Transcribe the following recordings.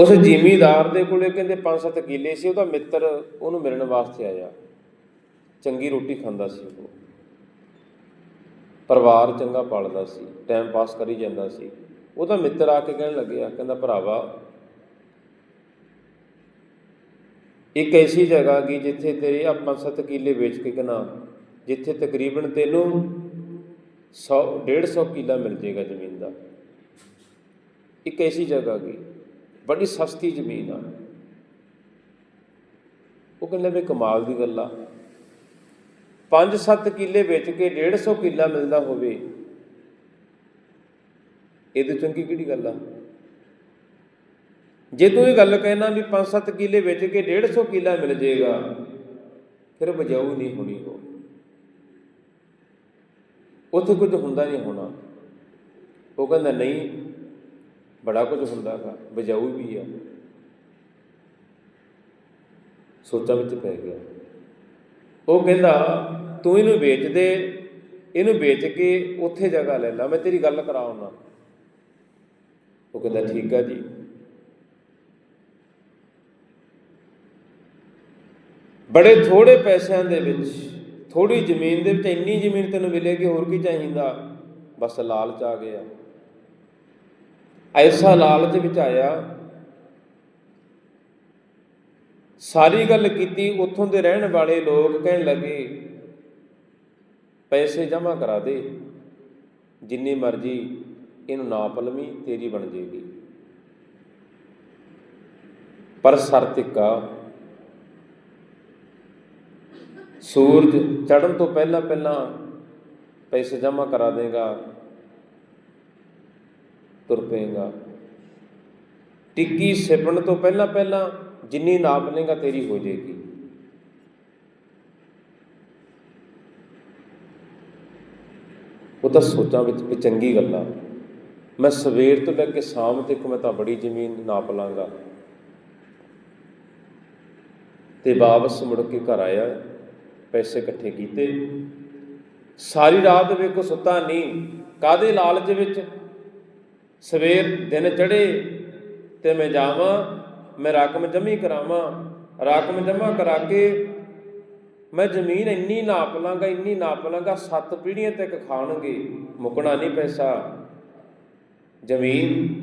ਉਸ ਜ਼ਿਮੀਦਾਰ ਦੇ ਕੋਲੇ ਕਹਿੰਦੇ 5-7 ਕਿੱਲੇ ਸੀ, ਉਹਦਾ ਮਿੱਤਰ ਉਹਨੂੰ ਮਿਲਣ ਵਾਸਤੇ ਆਇਆ। ਚੰਗੀ ਰੋਟੀ ਖਾਂਦਾ ਸੀ ਉਹ। ਪਰਿਵਾਰ ਚੰਗਾ ਪਾਲਦਾ ਸੀ ਟਾਈਮ ਪਾਸ ਕਰੀ ਜਾਂਦਾ ਸੀ। ਉਹਦਾ ਮਿੱਤਰ ਆ ਕੇ ਕਹਿਣ ਲੱਗਿਆ, ਕਹਿੰਦਾ, ਭਰਾਵਾ, ਇੱਕ ਐਸੀ ਜਗ੍ਹਾ ਗਈ ਜਿੱਥੇ ਤੇਰੇ ਆ 5-7 ਕਿੱਲੇ ਵੇਚ ਕੇ ਕਨਾ, ਜਿੱਥੇ ਤਕਰੀਬਨ ਤੈਨੂੰ 100 150 ਕਿੱਲਾ ਮਿਲ ਜੇਗਾ ਜ਼ਮੀਨ ਦਾ। ਇੱਕ ਐਸੀ ਜਗ੍ਹਾ ਗਈ। ਬੜੀ ਸਸਤੀ ਜ਼ਮੀਨ ਆ। ਉਹ ਕਹਿੰਦੇ ਵੀ ਕਮਾਲ ਦੀ ਗੱਲ ਆ। 5-7 ਕਿੱਲੇ ਵੇਚ ਕੇ 150 ਕਿੱਲਾ ਮਿਲਦਾ ਹੋਵੇ ਇਹ ਇਹਦੇ ਚੰਗੀ ਕਿਹੜੀ ਗੱਲ ਆ? ਜੇ ਤੂੰ ਇਹ ਗੱਲ ਕਹਿਣਾ ਵੀ 5-7 ਕਿੱਲੇ ਵੇਚ ਕੇ 150 ਕਿੱਲਾ ਮਿਲ ਜੇਗਾ ਫਿਰ ਬਜਾਊ ਨਹੀਂ ਹੋਣੀ ਉਹ। ਉੱਥੇ ਕੁਝ ਹੁੰਦਾ ਨਹੀਂ ਹੋਣਾ। ਉਹ ਕਹਿੰਦਾ, ਨਹੀਂ ਬੜਾ ਕੁਝ ਹੁੰਦਾ ਹੁੰਦਾਗਾ ਬਜਾਊ ਵੀ ਆ। ਸੋਚਾਂ ਵਿੱਚ ਪੈ ਗਿਆ। ਉਹ ਕਹਿੰਦਾ, ਤੂੰ ਇਹਨੂੰ ਵੇਚ ਦੇ, ਇਹਨੂੰ ਵੇਚ ਕੇ ਉੱਥੇ ਜਗ੍ਹਾ ਲੈ ਲੈ, ਮੈਂ ਤੇਰੀ ਗੱਲ ਕਰਾਉਣਾ। ਉਹ ਕਹਿੰਦਾ, ਠੀਕ ਆ ਜੀ। ਬੜੇ ਥੋੜੇ ਪੈਸਿਆਂ ਦੇ ਵਿੱਚ ਥੋੜੀ ਜ਼ਮੀਨ ਦੇ ਵਿੱਚ ਇੰਨੀ ਜ਼ਮੀਨ ਤੈਨੂੰ ਮਿਲੇਗੀ, ਹੋਰ ਕੀ ਚਾਹੀਦਾ? ਬਸ ਲਾਲਚ ਆ ਗਿਆ। ਐਸਾ ਲਾਲਚ ਵਿੱਚ ਆਇਆ। ਸਾਰੀ ਗੱਲ ਕੀਤੀ, ਉੱਥੋਂ ਦੇ ਰਹਿਣ ਵਾਲੇ ਲੋਕ ਕਹਿਣ ਲੱਗੇ, ਪੈਸੇ ਜਮ੍ਹਾਂ ਕਰਾ ਦੇ, ਜਿੰਨੀ ਮਰਜ਼ੀ ਇਹਨੂੰ ਨਾ ਪਲਵੀ, ਤੇਰੀ ਬਣ ਜੇਗੀ। ਪਰ ਸ਼ਰਤ ਇੱਕ ਸੂਰਜ ਚੜ੍ਹਨ ਤੋਂ ਪਹਿਲਾਂ ਪਹਿਲਾਂ ਪੈਸੇ ਜਮ੍ਹਾਂ ਕਰਾ ਦੇਗਾ। ਤੁਰ ਪਏਗਾ। ਟਿੱਕੀ ਸਿਪਣ ਤੋਂ ਪਹਿਲਾਂ ਪਹਿਲਾਂ ਜਿੰਨੀ ਨਾਪ ਲੇਗਾ ਤੇਰੀ ਹੋ ਜਾਏਗੀ। ਉਹ ਤਾਂ ਸੋਚਾਂ ਵਿੱਚ ਵੀ ਚੰਗੀ ਗੱਲ ਆ। ਮੈਂ ਸਵੇਰ ਤੋਂ ਲੈ ਕੇ ਸ਼ਾਮ ਤੱਕ ਮੈਂ ਤਾਂ ਬੜੀ ਜ਼ਮੀਨ ਨਾਪ ਲਾਂਗਾ। ਤੇ ਵਾਪਸ ਮੁੜ ਕੇ ਘਰ ਆਇਆ, ਪੈਸੇ ਇਕੱਠੇ ਕੀਤੇ। ਸਾਰੀ ਰਾਤ ਵੇਖੋ ਸੁੱਤਾ ਨਹੀਂ। ਕਾਦੇ ਲਾਲਚ ਵਿੱਚ? ਸਵੇਰ ਦਿਨ ਚੜੇ ਤੇ ਮੈਂ ਜਾਵਾਂ, ਮੈਂ ਰਕਮ ਜਮ੍ਹਾਂ ਕਰਾਵਾਂ। ਰਕਮ ਜਮ੍ਹਾਂ ਕਰਾ ਕੇ ਮੈਂ ਜ਼ਮੀਨ ਇੰਨੀ ਨਾਪ ਲਾਂਗਾ, ਇੰਨੀ ਨਾਪ ਲਾਂਗਾ, ਸੱਤ ਪੀੜ੍ਹੀਆਂ ਤੱਕ ਖਾਣਗੇ। ਮੁਕਣਾ ਨਹੀਂ ਪੈਸਾ। ਜ਼ਮੀਨ।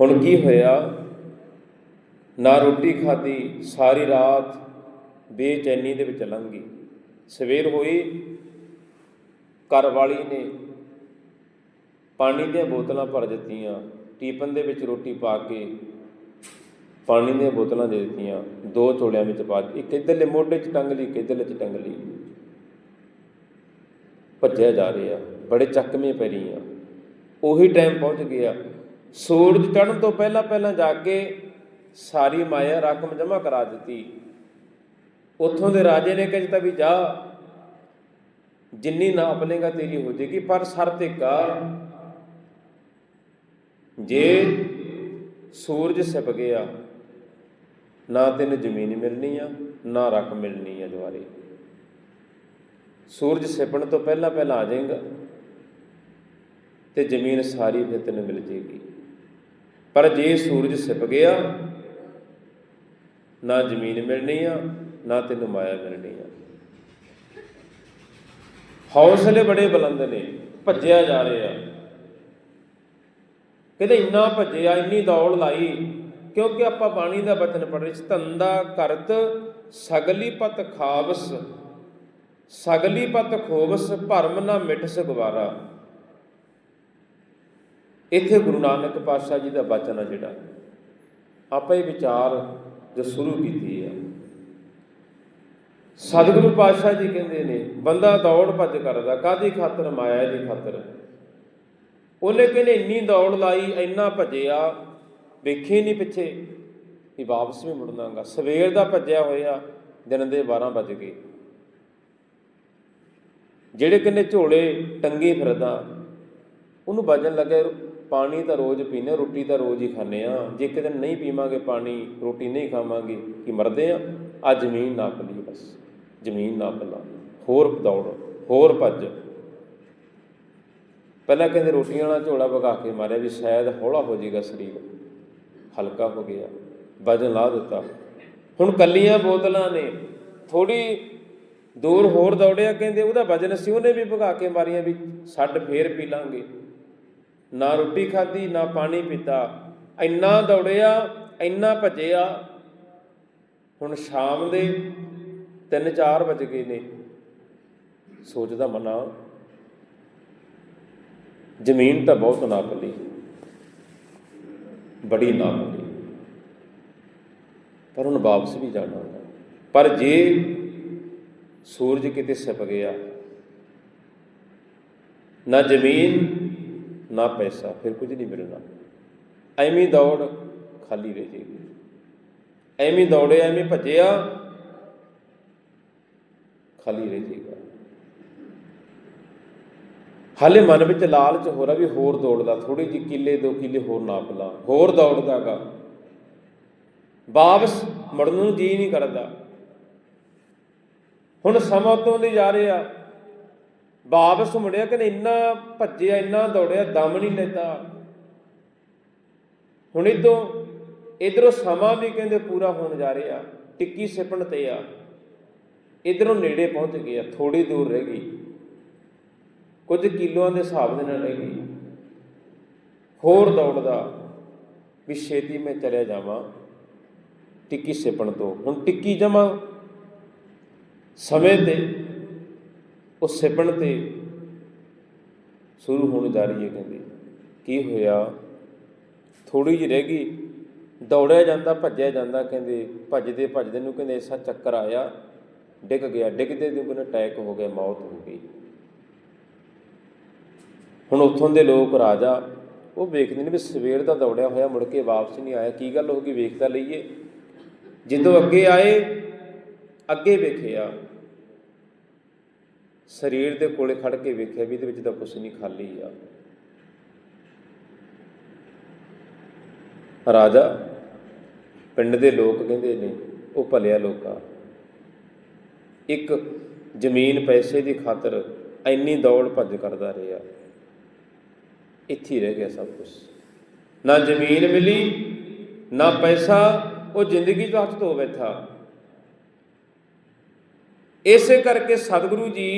ਹੁਣ ਕੀ ਹੋਇਆ? ਨਾ ਰੋਟੀ ਖਾਧੀ, ਸਾਰੀ ਰਾਤ ਬੇਚੈਨੀ ਦੇ ਵਿੱਚ ਲੰਘੀ ਸਵੇਰ ਹੋਈ ਘਰ ਵਾਲੀ ਨੇ ਪਾਣੀ ਦੀਆਂ ਬੋਤਲਾਂ ਭਰ ਦਿੱਤੀਆਂ। ਟੀਪਨ ਦੇ ਵਿੱਚ ਰੋਟੀ ਪਾ ਕੇ ਪਾਣੀ ਦੀਆਂ ਬੋਤਲਾਂ ਦੇ ਦਿੱਤੀਆਂ। ਦੋ ਝੋਲਿਆਂ ਵਿੱਚ ਪਾ ਇੱਕ ਇਧਰਲੇ ਮੋਢੇ 'ਚ ਟੰਗ ਲਈ, ਇੱਕ ਇਧਰਲੇ 'ਚ ਟੰਗ ਲਈ। ਭੱਜਿਆ ਜਾ ਰਿਹਾ। ਬੜੇ ਚੱਕਵੇਂ ਪੈ ਰਹੀਆਂ। ਉਹੀ ਟਾਈਮ ਪਹੁੰਚ ਗਿਆ। ਸੂਰਜ ਚੜ੍ਹਨ ਤੋਂ ਪਹਿਲਾਂ ਪਹਿਲਾਂ ਜਾ ਕੇ ਸਾਰੀ ਮਾਇਆ ਰਕਮ ਜਮ੍ਹਾਂ ਕਰਾ ਦਿੱਤੀ। ਉੱਥੋਂ ਦੇ ਰਾਜੇ ਨੇ ਕਹਿ ਦਿੱਤਾ ਵੀ ਜਾ। ਜਿੰਨੀ ਨਾਪ ਲੇਗਾ ਤੇਰੀ ਹੋ ਜੇਗੀ ਪਰ ਸ਼ਰਤ ਇੱਕ ਆ ਜੇ ਸੂਰਜ ਸਿਪ ਗਿਆ, ਨਾ ਤੈਨੂੰ ਜ਼ਮੀਨ ਮਿਲਣੀ ਆ, ਨਾ ਰਕਮ ਮਿਲਣੀ ਆ ਦੁਆਰੇ ਸੂਰਜ ਸਿਪਣ ਤੋਂ ਪਹਿਲਾਂ ਪਹਿਲਾਂ ਆ ਜਾਏਗਾ, ਤੇ ਜ਼ਮੀਨ ਸਾਰੀ ਫਿਰ ਤੈਨੂੰ ਮਿਲ ਜੇਗੀ ਪਰ ਜੇ ਸੂਰਜ ਸਿਪ ਗਿਆ, ਨਾ ਜ਼ਮੀਨ ਮਿਲਣੀ ਆ, ਨਾ ਤੈਨੂੰ ਮਾਇਆ ਮਿਲਣੀ ਆ। ਹੌਸਲੇ ਬੜੇ ਬੁਲੰਦ ਨੇ, ਭੱਜਿਆ ਜਾ ਰਿਹਾ ਕਹਿੰਦੇ ਇੰਨਾ ਭੱਜਿਆ, ਇੰਨੀ ਦੌੜ ਲਾਈ, ਕਿਉਂਕਿ ਆਪਾਂ ਬਾਣੀ ਦਾ ਬਚਨ ਪੜ੍ਹ ਰਹੇ ਸੀ, ਧੰਦਾ ਕਰਤ ਸਗਲੀ ਪਤ ਖਾਵਸ, ਸਗਲੀ ਪਤ ਖੋਵਸ, ਭਰਮ ਨਾ ਮਿਟਸ ਗਵਾਰਾ ਇੱਥੇ ਗੁਰੂ ਨਾਨਕ ਪਾਤਸ਼ਾਹ ਜੀ ਦਾ ਬਚਨ ਆ ਜਿਹੜਾ। ਆਪਾਂ ਇਹ ਵਿਚਾਰ ਜੋ ਸ਼ੁਰੂ ਕੀਤੀ ਸਤਿਗੁਰੂ ਪਾਤਸ਼ਾਹ ਜੀ ਕਹਿੰਦੇ ਨੇ, ਬੰਦਾ ਦੌੜ ਭੱਜ ਕਰਦਾ ਕਾਦੀ ਖਾਤਰ? ਮਾਇਆ ਦੀ ਖਾਤਰ। ਉਹਨੇ ਕਹਿੰਦੇ, ਇੰਨੀ ਦੌੜ ਲਾਈ, ਇੰਨਾ ਭੱਜਿਆ, ਵੇਖੇ ਨਹੀਂ ਪਿੱਛੇ ਵੀ ਵਾਪਸ ਵੀ ਮੁੜਨਾਗਾ ਸਵੇਰ ਦਾ ਭੱਜਿਆ ਹੋਇਆ, ਦਿਨ ਦੇ 12 ਵੱਜ ਗਏ। ਜਿਹੜੇ ਕਹਿੰਦੇ ਝੋਲੇ ਟੰਗੇ ਫਿਰਦਾ, ਉਹਨੂੰ ਵਜਨ ਲੱਗਿਆ, ਪਾਣੀ ਤਾਂ ਰੋਜ਼ ਪੀਨੇ ਰੋਟੀ ਤਾਂ ਰੋਜ਼ ਹੀ ਖਾਂਦੇ ਆ ਜੇ ਇੱਕ ਦਿਨ ਨਹੀਂ ਪੀਵਾਂਗੇ ਪਾਣੀ, ਰੋਟੀ ਨਹੀਂ ਖਾਵਾਂਗੇ, ਕਿ ਮਰਦੇ ਆ ਆ ਜ਼ਮੀਨ ਨਾਪ ਲਈ ਬਸ। ਜ਼ਮੀਨ ਨਾ ਲਾ ਹੋਰ ਦੌੜ ਹੋਰ ਭੱਜ। ਪਹਿਲਾਂ ਕਹਿੰਦੇ ਰੋਟੀਆਂ ਵਾਲਾ ਝੋਲਾ ਵਗਾ ਕੇ ਮਾਰਿਆ ਵੀ ਸ਼ਾਇਦ ਹੌਲਾ ਹੋ ਜਾਏਗਾ ਸਰੀਰ। ਹਲਕਾ ਹੋ ਗਿਆ, ਵਜਨ ਲਾ ਦਿੱਤਾ। ਹੁਣ ਕੱਲੀਆਂ ਬੋਤਲਾਂ ਨੇ ਥੋੜੀ ਦੂਰ ਹੋਰ ਦੌੜਿਆ ਕਹਿੰਦੇ ਉਹਦਾ ਵਜਨ ਸੀ, ਉਹਨੇ ਵੀ ਭਗਾ ਕੇ ਮਾਰੀਆਂ ਵੀ ਛੱਡ ਫੇਰ ਪੀ ਲਾਂਗੇ। ਨਾ ਰੋਟੀ ਖਾਧੀ, ਨਾ ਪਾਣੀ ਪੀਤਾ। ਇੰਨਾ ਦੌੜਿਆ, ਇੰਨਾ ਭੱਜਿਆ। ਹੁਣ ਸ਼ਾਮ ਦੇ 3-4 ਵਜ ਗਏ ਨੇ। ਸੋਚਦਾ ਮਨਾ। ਜ਼ਮੀਨ ਤਾਂ ਬਹੁਤ ਨਾਪ ਲਈ ਬੜੀ ਨਾਪ ਲਈ ਪਰ ਹੁਣ ਵਾਪਸ ਵੀ ਜਾਣਾ। ਹੁੰਦਾ ਪਰ ਜੇ ਸੂਰਜ ਕਿਤੇ ਛਿਪ ਗਿਆ, ਨਾ ਜ਼ਮੀਨ, ਨਾ ਪੈਸਾ, ਫਿਰ ਕੁਝ ਨਹੀਂ ਮਿਲਣਾ। ਐਵੇਂ ਦੌੜ ਖਾਲੀ ਰਹਿ ਜੇਗੀ ਐਵੇਂ ਦੌੜਿਆ ਐਵੇਂ ਭੱਜਿਆ ਖਾਲੀ ਰਹਿ ਜੇਗਾ ਹਾਲੇ ਮਨ ਵਿੱਚ ਲਾਲਚ ਹੋ ਰਿਹਾ ਵੀ ਹੋਰ ਦੌੜਦਾ ਥੋੜੀ ਜਿਹੀ ਕਿੱਲੇ, ਦੋ ਕਿੱਲੇ ਹੋਰ ਨਾਪ ਲਾਂ, ਹੋਰ ਦੌੜਦਾਗਾ ਵਾਪਸ ਮੁੜਨ ਨੂੰ ਜੀ ਨਹੀਂ ਕਰਦਾ। ਹੁਣ ਸਮਾਂ ਤੋਂ ਨਹੀਂ ਜਾ ਰਿਹਾ? ਵਾਪਸ ਮੁੜਿਆ ਕਿ ਇੰਨਾ ਭੱਜਿਆ, ਇੰਨਾ ਦੌੜਿਆ, ਦਮ ਨਹੀਂ ਲੈਂਦਾ। ਹੁਣ ਇਦੋਂ ਇਧਰੋਂ ਸਮਾਂ ਵੀ ਕਹਿੰਦੇ ਪੂਰਾ ਹੋਣ ਜਾ ਰਿਹਾ। ਟਿੱਕੀ ਸਿਪਣ ਤੇ ਆ। ਇਧਰੋਂ ਨੇੜੇ ਪਹੁੰਚ ਗਿਆ ਥੋੜੀ ਦੂਰ ਰਹਿ ਗਈ। ਕੁਝ ਕਿਲੋਆਂ ਦੇ ਹਿਸਾਬ ਦੇ ਨਾਲ ਰਹਿ ਗਈ। ਹੋਰ ਦੌੜਦਾ ਵੀ ਛੇਤੀ ਮੈਂ ਚਲਿਆ ਜਾਵਾਂ ਟਿੱਕੀ ਸਿਪਣ ਤੋਂ। ਹੁਣ ਟਿੱਕੀ ਜਮਾ ਸਮੇਂ ਤੇ ਉਹ ਸਿਪਣ ਤੇ ਸ਼ੁਰੂ ਹੋਣ ਜਾ ਰਹੀ ਹੈ ਕਹਿੰਦੇ। ਕੀ ਹੋਇਆ? ਥੋੜੀ ਜਿਹੀ ਰਹਿ ਗਈ। ਦੌੜਿਆ ਜਾਂਦਾ, ਭੱਜਿਆ ਜਾਂਦਾ ਕਹਿੰਦੇ ਭੱਜਦੇ ਭੱਜਦੇ ਨੂੰ ਕਹਿੰਦੇ ਐਸਾ ਚੱਕਰ ਆਇਆ ਡਿੱਗ ਗਿਆ, ਡਿੱਗਦੇ ਦੇ ਅਟੈਕ ਹੋ ਗਿਆ, ਮੌਤ ਹੋ ਗਈ। ਹੁਣ ਉੱਥੋਂ ਦੇ ਲੋਕ ਰਾਜਾ, ਉਹ ਵੇਖਦੇ ਨੇ ਵੀ ਸਵੇਰ ਦਾ ਦੌੜਿਆ ਹੋਇਆ, ਮੁੜ ਕੇ ਵਾਪਸ ਨਹੀਂ ਆਇਆ। ਕੀ ਗੱਲ ਹੋ ਗਈ? ਵੇਖਦਾ ਲਈਏ। ਜਦੋਂ ਅੱਗੇ ਆਏ, ਅੱਗੇ ਵੇਖਿਆ। ਸਰੀਰ ਦੇ ਕੋਲੇ ਖੜ ਕੇ ਵੇਖਿਆ ਵੀ ਇਹਦੇ ਵਿੱਚ ਤਾਂ ਕੁਝ ਨਹੀਂ, ਖਾਲੀ ਆ। ਰਾਜਾ, ਪਿੰਡ ਦੇ ਲੋਕ ਕਹਿੰਦੇ ਨੇ, ਉਹ ਭਲਿਆ ਲੋਕਾ। ਇੱਕ ਜ਼ਮੀਨ ਪੈਸੇ ਦੀ ਖਾਤਰ ਇੰਨੀ ਦੌੜ ਭੱਜ ਕਰਦਾ ਰਿਹਾ। ਇੱਥੇ ਰਹਿ ਗਿਆ ਸਭ ਕੁਝ ਨਾ ਜ਼ਮੀਨ ਮਿਲੀ, ਨਾ ਪੈਸਾ, ਉਹ ਜ਼ਿੰਦਗੀ ਤੋਂ ਹੱਥ ਧੋ ਬੈਠਾ। ਇਸੇ ਕਰਕੇ ਸਤਿਗੁਰੂ ਜੀ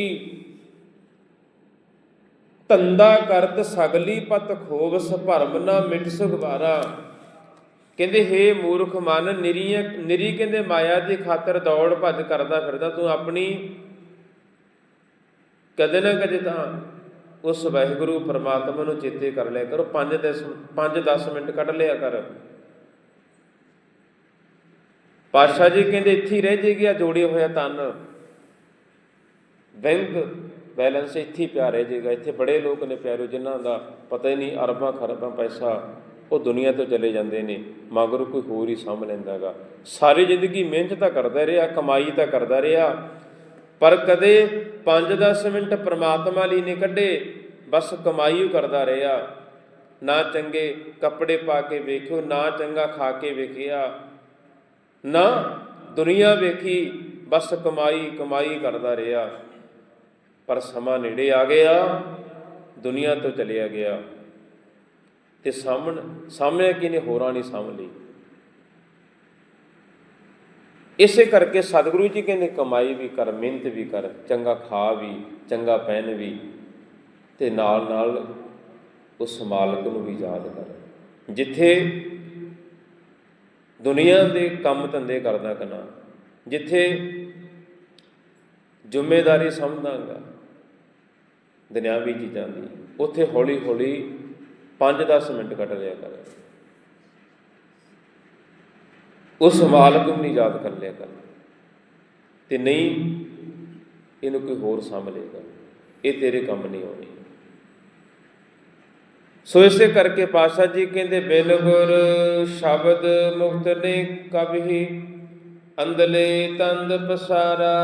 ਧੰਦਾ ਕਰਤ ਸਗਲੀ ਪਤ ਖੋਵਸ ਭਰਮ ਨਾ ਮਿਟ ਸੁਖਵਾਰਾ। ਕਹਿੰਦੇ, ਹੇ ਮੂਰਖ ਮਨ, ਨਿਰੀ ਨਿਰੀ ਕਹਿੰਦੇ, ਮਾਇਆ ਦੀ ਖਾਤਰ ਦੌੜ ਭੱਜ ਕਰਦਾ ਫਿਰਦਾ, ਤੂੰ ਆਪਣੀ ਕਦੇ ਨਾ ਕਦੇ ਤਾਂ ਉਸ ਵਾਹਿਗੁਰੂ ਪਰਮਾਤਮਾ ਨੂੰ ਚੇਤੇ ਕਰ ਲਿਆ ਕਰੋ। 5 10 5 10 ਮਿੰਟ ਕੱਢ ਲਿਆ ਕਰ। ਪਾਸ਼ਾ ਜੀ ਕਹਿੰਦੇ, ਇੱਥੇ ਹੀ ਰਹਿ ਜੇਗੀ ਆ ਜੋੜਿਆ ਹੋਇਆ ਤਨ ਬੈਂਕ ਬੈਲੈਂਸ ਇੱਥੇ ਪਿਆ ਰਹਿ ਜੇਗਾ। ਇੱਥੇ ਬੜੇ ਲੋਕ ਨੇ ਪਿਆਰੋ, ਜਿਨ੍ਹਾਂ ਦਾ ਪਤਾ ਹੀ ਨਹੀਂ ਅਰਬਾਂ ਖਰਬਾਂ ਪੈਸਾ ਉਹ ਦੁਨੀਆ ਤੋਂ ਚਲੇ ਜਾਂਦੇ ਨੇ, ਮਗਰ ਕੋਈ ਹੋਰ ਹੀ ਸਾਂਭ ਲੈਂਦਾਗਾ। ਸਾਰੀ ਜ਼ਿੰਦਗੀ ਮਿਹਨਤ ਤਾਂ ਕਰਦਾ ਰਿਹਾ, ਕਮਾਈ ਤਾਂ ਕਰਦਾ ਰਿਹਾ, ਪਰ ਕਦੇ 5-10 ਮਿੰਟ ਪ੍ਰਮਾਤਮਾ ਲਈ ਨਹੀਂ ਕੱਢੇ, ਬਸ ਕਮਾਈ ਹੀ ਕਰਦਾ ਰਿਹਾ। ਨਾ ਚੰਗੇ ਕੱਪੜੇ ਪਾ ਕੇ ਵੇਖਿਓ, ਨਾ ਚੰਗਾ ਖਾ ਕੇ ਵੇਖਿਆ। ਨਾ ਦੁਨੀਆ ਵੇਖੀ, ਬਸ ਕਮਾਈ ਕਮਾਈ ਕਰਦਾ ਰਿਹਾ। ਪਰ ਸਮਾਂ ਨੇੜੇ ਆ ਗਿਆ, ਦੁਨੀਆ ਤੋਂ ਚਲਿਆ ਗਿਆ। ਤੇ ਸਾਹਮਣ ਸਾਹਮਣੇ ਕਿਨੇ ਹੋਰਾਂ ਨਹੀਂ ਸਾਂਭ ਲਈ। ਇਸੇ ਕਰਕੇ ਸਤਿਗੁਰੂ ਜੀ ਕਹਿੰਦੇ, ਕਮਾਈ ਵੀ ਕਰ, ਮਿਹਨਤ ਵੀ ਕਰ, ਚੰਗਾ ਖਾ ਵੀ, ਚੰਗਾ ਪਹਿਨ ਵੀ, ਤੇ ਨਾਲ ਨਾਲ ਉਸ ਮਾਲਕ ਨੂੰ ਵੀ ਯਾਦ ਕਰ। ਜਿੱਥੇ ਦੁਨੀਆ ਦੇ ਕੰਮ ਧੰਦੇ ਕਰਦਾ ਕਨਾ, ਜਿੱਥੇ ਜ਼ਿੰਮੇਵਾਰੀ ਸਮਝਦਾਗਾ, ਦੁਨਿਆਵੀ ਚੀਜ਼ਾਂ ਦੀ, ਉੱਥੇ ਹੌਲੀ ਹੌਲੀ 5-10 ਮਿੰਟ ਕੱਢ ਲਿਆ ਕਰ। ਉਸ ਮਾਲਕ ਨੂੰ ਨਹੀਂ ਯਾਦ ਕਰ ਲਿਆ ਕਰ। ਤੇ ਨਹੀਂ, ਇਹਨੂੰ ਕੋਈ ਹੋਰ ਸਾਂਭ ਲੇਗਾ ਇਹ ਤੇਰੇ ਕੰਮ ਨਹੀਂ ਆਉਣੀ। ਸੋ ਇਸੇ ਕਰਕੇ ਪਾਸ਼ਾ ਜੀ ਕਹਿੰਦੇ ਬਿਨ ਗੁਰ ਸ਼ਬਦ ਮੁਕਤ ਨੇ ਕਬਹੀ, ਅੰਦਲੇ ਤੰਦ ਪਸਾਰਾ।